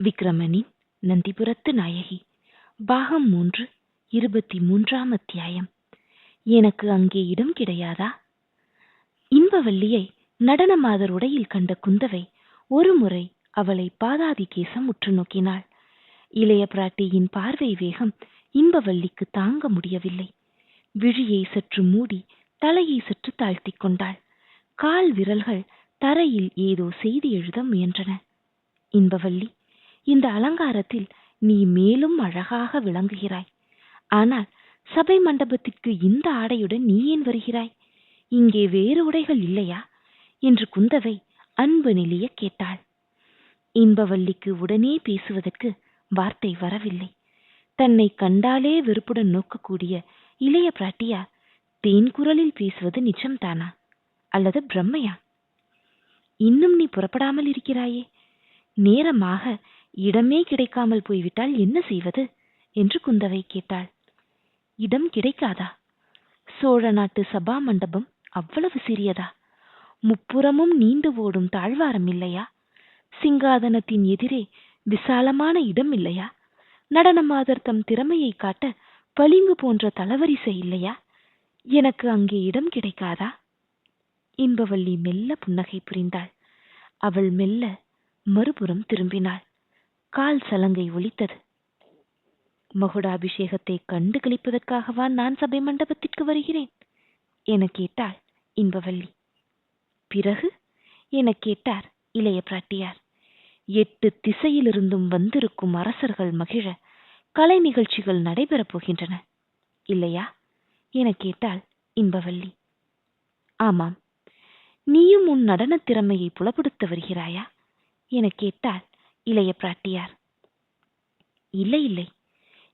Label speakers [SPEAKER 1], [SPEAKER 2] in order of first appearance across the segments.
[SPEAKER 1] விக்ரமனின் நந்திபுரத்து நாயகி. பாகம் மூன்று இருபத்தி மூன்றாம் அத்தியாயம். எனக்கு அங்கே இடம் கிடையாதா? இன்பவல்லியை நடன மாதர் உடையில் கண்ட குந்தவை ஒருமுறை அவளை பாதாதி கேசம் உற்று நோக்கினாள். இளைய பிராட்டியின் பார்வை வேகம் இன்பவல்லிக்கு தாங்க முடியவில்லை. விழியை சற்று மூடி தலையை சற்று தாழ்த்தி கொண்டாள். கால் விரல்கள் தரையில் ஏதோ செய்தி எழுத முயன்றன. இன்பவல்லி இந்த அலங்காரத்தில் நீ மேலும் அழகாக விளங்குகிறாய். ஆனால் சபை மண்டபத்திற்கு இந்த ஆடையுடன் நீ ஏன் வருகிறாய்? இங்கே வேறு உடைகள் இல்லையா? என்று குந்தவை அன்பு நிலைய கேட்டாள். இன்பவல்லிக்கு உடனே பேசுவதற்கு வார்த்தை வரவில்லை. தன்னை கண்டாலே வெறுப்புடன் நோக்கக்கூடிய இளைய பிராட்டியார் தேன் குரலில் பேசுவது நிஜம்தானா? அல்லது பிரம்மையா? இன்னும் நீ புறப்படாமல் இருக்கிறாயே. நேரமாக இடமே கிடைக்காமல் போய்விட்டால் என்ன செய்வது? என்று குந்தவை கேட்டாள். இடம் கிடைக்காதா? சோழ நாட்டு சபா மண்டபம் அவ்வளவு சிறியதா? முப்புறமும் நீண்டு ஓடும் தாழ்வாரம் இல்லையா? சிங்காதனத்தின் எதிரே விசாலமான இடம் இல்லையா? நடனமாதர் தம் திறமையை காட்ட பளிங்கு போன்ற தளவரிசை இல்லையா? எனக்கு அங்கே இடம் கிடைக்காதா? இன்பவள்ளி மெல்ல புன்னகை புரிந்தாள். அவள் மெல்ல மறுபுறம் திரும்பினாள். கால் சலங்கை ஒலித்தது. மகுடாபிஷேகத்தை கண்டு கழிப்பதற்காகவா நான் சபை மண்டபத்திற்கு வருகிறேன் என கேட்டாள் இன்பவல்லி பிறகு என கேட்டார் இளைய பிராட்டியார் எட்டு திசையிலிருந்தும் வந்திருக்கும் அரசர்கள் மகிழ கலை நிகழ்ச்சிகள் நடைபெறப் போகின்றன இல்லையா? என கேட்டாள் இன்பவல்லி ஆமாம் நீயும் உன் நடனத் திறமையை புலப்படுத்த வருகிறாயா? என கேட்டாள் இளைய பிராட்டியார். இல்லை இல்லை.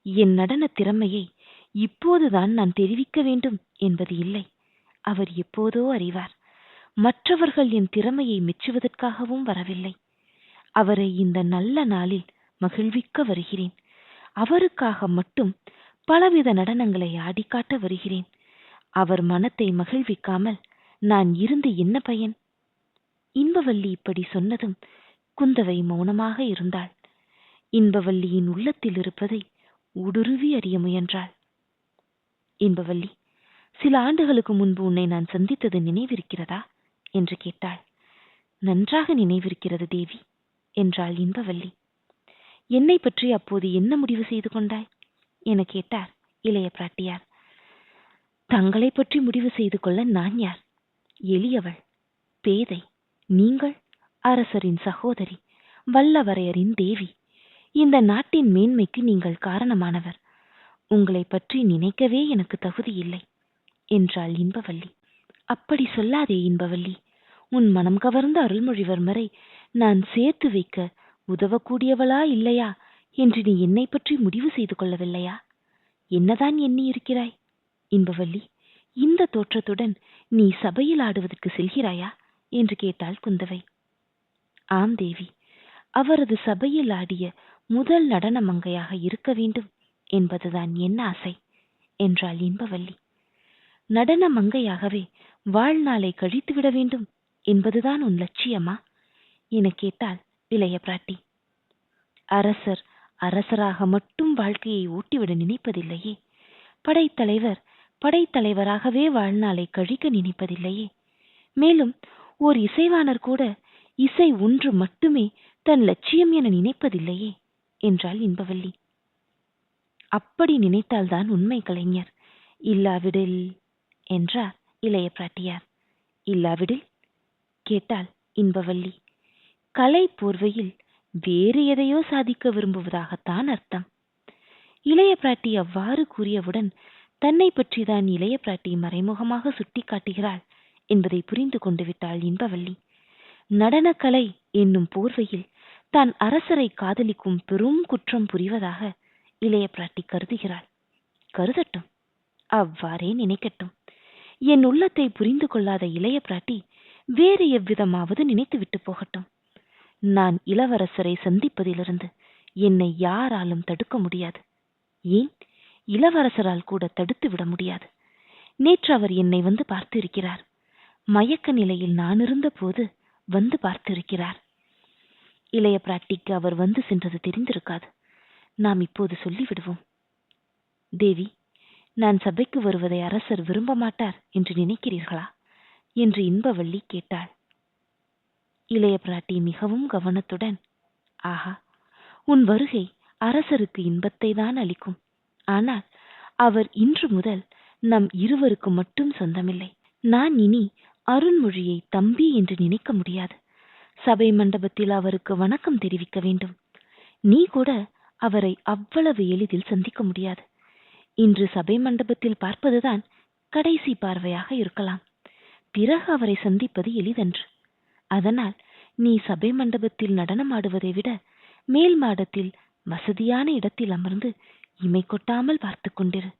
[SPEAKER 1] என் நடன திறமையை இப்போதுதான் நான் தெரிவிக்க வேண்டும் என்பது இல்லை. அவர் எப்போதோ அறிவார். மற்றவர்கள் என் திறமையை மெச்சுவதற்காகவும் வரவில்லை. அவரை இந்த நல்ல நாளில் மகிழ்விக்க வருகிறேன். அவருக்காக மட்டும் பலவித நடனங்களை ஆடிக்காட்ட வருகிறேன். அவர் மனத்தை மகிழ்விக்காமல் நான் இருந்து என்ன பயன்? இன்பவல்லி இப்படி சொன்னதும் குந்தவை மௌனமாக இருந்தாள். இன்பவல்லியின் உள்ளத்தில் இருப்பதை ஊடுருவி அறிய முயன்றாள். இன்பவல்லி சில ஆண்டுகளுக்கு முன்பு உன்னை நான் சந்தித்தது நினைவிருக்கிறதா? என்று கேட்டாள். நன்றாக நினைவிருக்கிறது தேவி என்றாள் இன்பவல்லி. என்னை பற்றி அப்போது என்ன முடிவு செய்து கொண்டாய்? என கேட்டார் இளைய பிராட்டியார். தங்களை பற்றி முடிவு செய்து கொள்ள நான் யார்? எளியவள் பேதை நீங்கள்? அரசரின் சகோதரி வல்லவரையரின் தேவி இந்த நாட்டின் மேன்மைக்கு நீங்கள் காரணமானவர். உங்களை பற்றி நினைக்கவே எனக்கு தகுதி இல்லை என்றாள் இன்பவல்லி. அப்படி சொல்லாதே இன்பவல்லி உன் மனம் கவர்ந்த அருள்மொழிவர்மரை நான் சேர்த்து வைக்க உதவக்கூடியவளா இல்லையா என்று நீ என்னை பற்றி முடிவு செய்து கொள்ளவில்லையா? என்னதான் எண்ணி இருக்கிறாய் இன்பவல்லி இந்த தோற்றத்துடன் நீ சபையில் ஆடுவதற்கு செல்கிறாயா? என்று கேட்டாள் குந்தவை. ஆம் தேவி. அவரது சபையில் ஆடிய முதல் நடன மங்கையாக இருக்க வேண்டும் என்பதுதான் என் ஆசை என்றாள் இன்பவல்லி. நடன மங்கையாகவே வாழ்நாளை கழித்துவிட வேண்டும் என்பதுதான் உன் லட்சியமா? என கேட்டாள் இளைய பிராட்டி. அரசர் அரசராக மட்டும் வாழ்க்கையை ஓட்டிவிட நினைப்பதில்லையே. படைத்தலைவர் படைத்தலைவராகவே வாழ்நாளை கழிக்க நினைப்பதில்லையே. மேலும் ஓர் இசைவாணர் கூட இசை ஒன்று மட்டுமே தன் லட்சியம் என நினைப்பதில்லையே என்றாள் இன்பவல்லி. அப்படி நினைத்தால்தான் உண்மை கலைஞர். இல்லாவிடில் என்றார் இளைய பிராட்டியார் இல்லாவிடில்? கேட்டாள் இன்பவல்லி. கலை போர்வையில் வேறு எதையோ சாதிக்க விரும்புவதாகத்தான் அர்த்தம். இளைய பிராட்டி அவ்வாறு கூறியவுடன் தன்னை பற்றிதான் இளைய பிராட்டி மறைமுகமாக சுட்டி காட்டுகிறாள் என்பதை புரிந்து கொண்டு விட்டாள் இன்பவல்லி. நடனக்கலை என்னும் போர்வையில் தான் அரசரை காதலிக்கும் பெரும் குற்றம் புரிவதாக இளைய பிராட்டி கருதுகிறாள். கருதட்டும். அவ்வாறே நினைக்கட்டும். என் உள்ளத்தை புரிந்து கொள்ளாத இளைய பிராட்டி வேறு எவ்விதமாவது நினைத்துவிட்டு போகட்டும். நான் இளவரசரை சந்திப்பதிலிருந்து என்னை யாராலும் தடுக்க முடியாது. ஏன்? இளவரசரால் கூட தடுத்து விட முடியாது. நேற்று அவர் என்னை வந்து பார்த்திருக்கிறார். மயக்க நிலையில் நான் இருந்த போது வந்து பார்த்திருக்கிறார். இளைய பிராட்டிக்கு அவர் வந்து சென்றது தெரிந்திருக்காது. நாம் இப்போது சொல்லிவிடுவோம். தேவி நான் சபைக்கு வருவதை அரசர் விரும்ப மாட்டார் என்று நினைக்கிறீர்களா? என்று இன்பவள்ளி கேட்டாள். இளைய பிராட்டி மிகவும் கவனத்துடன் ஆஹா உன் வருகை அரசருக்கு இன்பத்தை தான் அளிக்கும். ஆனால் அவர் இன்று முதல் நம் இருவருக்கு மட்டும் சொந்தமில்லை. நான் இனி அருண்மொழியை தம்பி என்று நினைக்க முடியாது. சபை மண்டபத்தில் அவருக்கு வணக்கம் தெரிவிக்க வேண்டும். நீ கூட அவரை அவ்வளவு எளிதில் சந்திக்க முடியாது. இன்று சபை மண்டபத்தில் பார்ப்பதுதான் கடைசி பார்வையாக இருக்கலாம். பிறகு அவரை சந்திப்பது எளிதன்று. அதனால் நீ சபை மண்டபத்தில் நடனமாடுவதை விட மேல் மாடத்தில் வசதியான இடத்தில் அமர்ந்து இமை கொட்டாமல் பார்த்து கொண்டிரு.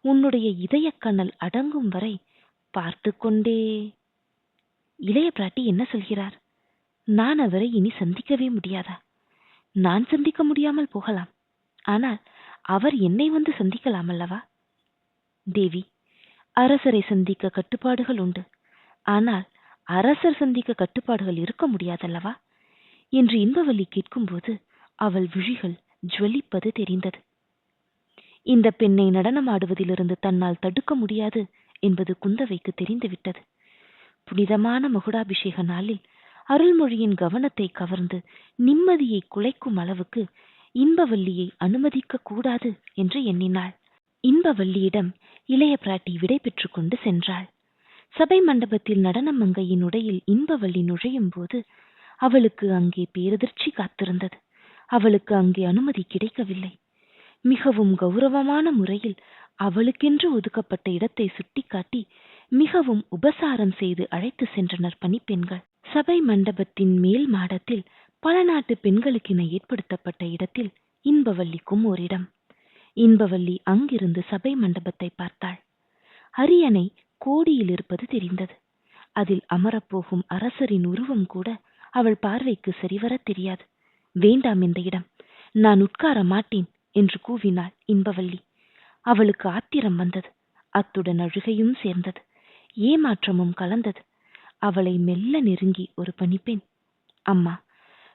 [SPEAKER 1] உன்னுடைய இதயக்கண்ணல் அடங்கும் வரை பார்த்து கொண்டே. இளைய பிராட்டி என்ன சொல்கிறார்? நான் அவரை இனி சந்திக்கவே முடியாதா? நான் சந்திக்க முடியாமல் போகலாம். ஆனால் அவர் என்னை வந்து சந்திக்கலாம் அல்லவா? தேவி அரசரை சந்திக்க கட்டுப்பாடுகள் உண்டு. ஆனால் அரசர் சந்திக்க கட்டுப்பாடுகள் இருக்க முடியாதல்லவா? என்று இன்பவல்லி கேட்கும்போது அவள் விழிகள் ஜுவலிப்பது தெரிந்தது. இந்த பெண்ணை நடனமாடுவதிலிருந்து தன்னால் தடுக்க முடியாது என்பது குந்தவைக்கு தெரிந்துவிட்டது. புனிதமான மகுடாபிஷேக நாளில் அருள்மொழியின் கவனத்தை கவர்ந்து நிம்மதியை குலைக்கும் அளவுக்கு இன்பவல்லியை அனுமதிக்க கூடாது என்று எண்ணினாள். இன்பவல்லியிடம் இளைய பிராட்டி விடை பெற்று கொண்டு சென்றாள். சபை மண்டபத்தில் நடன மங்கையின் உடையில் இன்பவல்லி நுழையும் போது அவளுக்கு அங்கே பேரதிர்ச்சி காத்திருந்தது. அவளுக்கு அங்கே அனுமதி கிடைக்கவில்லை. மிகவும் கௌரவமான முறையில் அவளுக்கென்று ஒதுக்கப்பட்ட இடத்தை சுட்டிக்காட்டி மிகவும் உபசாரம் செய்து அழைத்து சென்றனர் பணிப்பெண்கள். சபை மண்டபத்தின் மேல் மாடத்தில் பல நாட்டு பெண்களுக்கென ஏற்படுத்தப்பட்ட இடத்தில் இன்பவல்லிக்கும் ஓரிடம். இன்பவல்லி அங்கிருந்து சபை மண்டபத்தை பார்த்தாள். அரியணை கோடியில் இருப்பது தெரிந்தது. அதில் அமரப்போகும் அரசரின் உருவம் கூட அவள் பார்வைக்கு சரிவர தெரியாது. வேண்டாம் இந்த இடம். நான் உட்கார மாட்டேன் என்று கூவினாள் இன்பவல்லி. அவளுக்கு ஆத்திரம் வந்தது. அத்துடன் அழுகையும் சேர்ந்தது. ஏமாற்றமும் கலந்தது. அவளை மெல்ல நெருங்கி ஒரு பணிப்பெண். அம்மா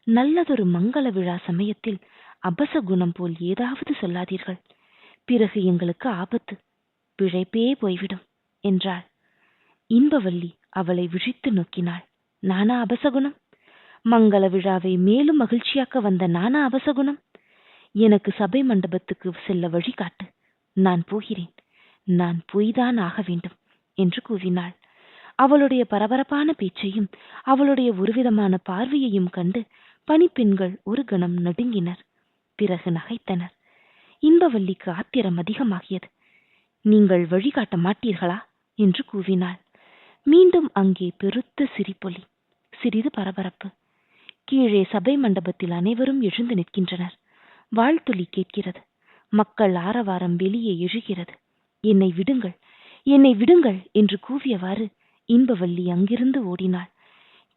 [SPEAKER 1] நல்லதொரு மங்கள விழா சமயத்தில் அபச குணம் போல் ஏதாவது சொல்லாதீர்கள். பிறகு எங்களுக்கு ஆபத்து. பிழைப்பே போய்விடும் என்றாள். இன்பவல்லி அவளை விழித்து நோக்கினாள். நானா அபசகுணம் மங்கள விழாவை மேலும் மகிழ்ச்சியாக்க வந்த நானா அபசகுணம் எனக்கு சபை மண்டபத்துக்கு செல்ல வழிகாட்டு. நான் போகிறேன். நான் பொய்தான் ஆக வேண்டும். என்று கூவினாள். அவளுடைய பரபரப்பான பேச்சையும் அவளுடைய ஒருவிதமான பார்வையையும் கண்டு பணிப்பெண்கள் ஒரு கணம் நடுங்கினர். பிறகு நகைத்தனர். இன்பவல்லிக்கு ஆத்திரம் அதிகமாகியது. நீங்கள் வழிகாட்ட மாட்டீர்களா? என்று கூவினாள். மீண்டும் அங்கே பெருத்த சிரிப்பொலி சிறிது பரபரப்பு. கீழே சபை மண்டபத்தில் அனைவரும் எழுந்து நிற்கின்றனர். வாழ்த்துளி கேட்கிறது. மக்கள் ஆரவாரம் வெளியே எழுகிறது. என்னை விடுங்கள். என்னை விடுங்கள் என்று கூவியவாறு இன்பவல்லி அங்கிருந்து ஓடினாள்.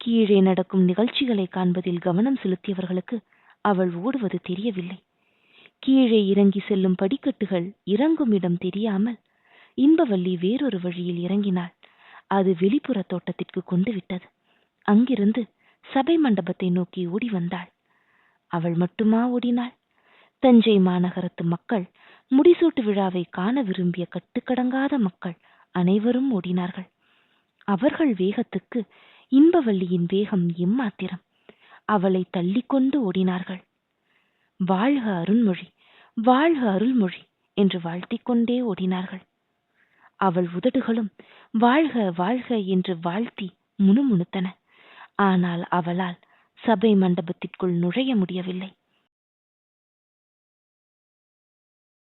[SPEAKER 1] கீழே நடக்கும் நிகழ்ச்சிகளை காண்பதில் கவனம் செலுத்தியவர்களுக்கு அவள் ஓடுவது தெரியவில்லை. கீழே இறங்கி செல்லும் படிக்கட்டுகள் இறங்கும் இடம் தெரியாமல் இன்பவல்லி வேறொரு வழியில் இறங்கினாள். அது வெளிப்புற தோட்டத்திற்கு கொண்டு விட்டது. அங்கிருந்து சபை மண்டபத்தை நோக்கி ஓடி வந்தாள். அவள் மட்டுமா ஓடினாள்? தஞ்சை மாநகரத்து மக்கள் முடிசூட்டு விழாவை காண விரும்பிய கட்டுக்கடங்காத மக்கள் அனைவரும் ஓடினார்கள். அவர்கள் வேகத்துக்கு இன்பவள்ளியின் வேகம் எம்மாத்திரம். அவளை தள்ளிக்கொண்டு ஓடினார்கள். வாழ்க அருண்மொழி வாழ்க அருள்மொழி என்று வாழ்த்திக் கொண்டே ஓடினார்கள். அவள் உதடுகளும் வாழ்க வாழ்க என்று வாழ்த்தி முணுமுணுத்தன. ஆனால் அவளால் சபை மண்டபத்திற்குள் நுழைய முடியவில்லை.